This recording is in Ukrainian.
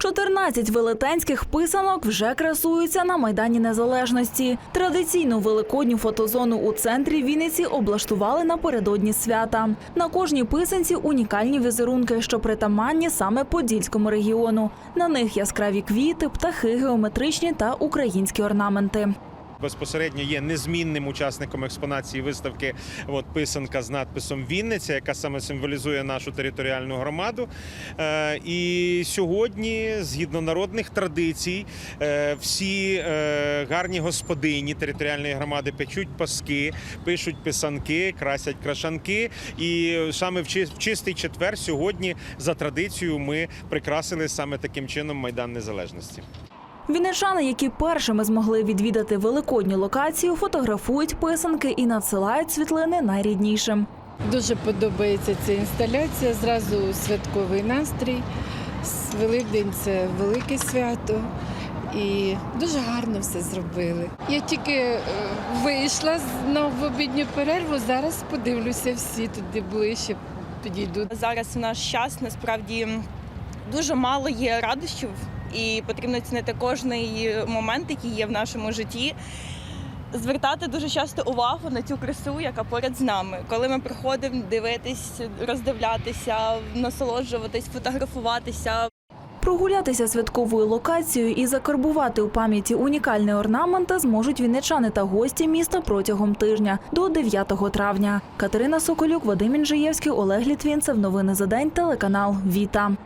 14 велетенських писанок вже красуються на Майдані Незалежності. Традиційну великодню фотозону у центрі Вінниці облаштували напередодні свята. На кожній писанці унікальні візерунки, що притаманні саме Подільському регіону. На них яскраві квіти, птахи, геометричні та українські орнаменти. Безпосередньо є незмінним учасником експонації виставки от, писанка з надписом Вінниця, яка саме символізує нашу територіальну громаду. Е, і сьогодні, згідно народних традицій, е, всі е, гарні господині територіальної громади печуть паски, пишуть писанки, красять крашанки. І саме в чи- в чистий четвер сьогодні за традицією ми прикрасили саме таким чином Майдан Незалежності. Вінничани, які першими змогли відвідати великодню локацію, фотографують писанки і надсилають світлини найріднішим. Дуже подобається ця інсталяція. Зразу святковий настрій. С- Великдень це велике свято. І дуже гарно все зробили. Я тільки е, вийшла з- на обідню перерву. Зараз подивлюся всі туди ближче. Підійду. Зараз в наш час насправді дуже мало є радощів, і потрібно цінити кожний момент, який є в нашому житті. Звертати дуже часто увагу на цю красу, яка поряд з нами. Коли ми приходимо дивитись, роздивлятися, насолоджуватись, фотографуватися, Прогулятися святковою локацією і закарбувати у пам'яті унікальні орнаменти зможуть вінничани та гості міста протягом тижня до 9 травня. Катерина Соколюк, Вадим Інжиєвський, Олег Літвінцев. Новини за день. Телеканал Віта.